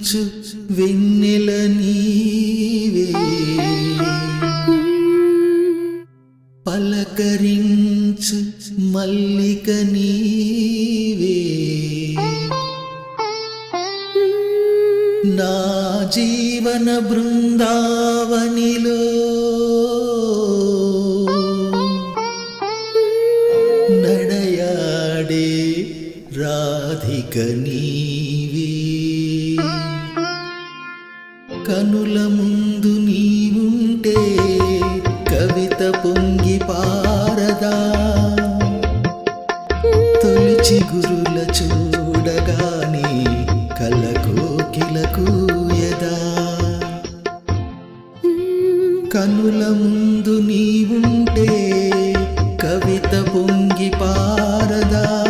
పలకరించు వెన్నెల నీవే. పలకరించు మల్లిక నీవే. నా జీవన బృందావనిలో నడయాడే రాధిక నీవే. కనుల ముందు నీవుంటే కవిత పొంగి పారదా. తొలిచి గురుల చూడగానే కల కూయదా. కనుల ముందు నీవుంటే కవిత పొంగి పారదా.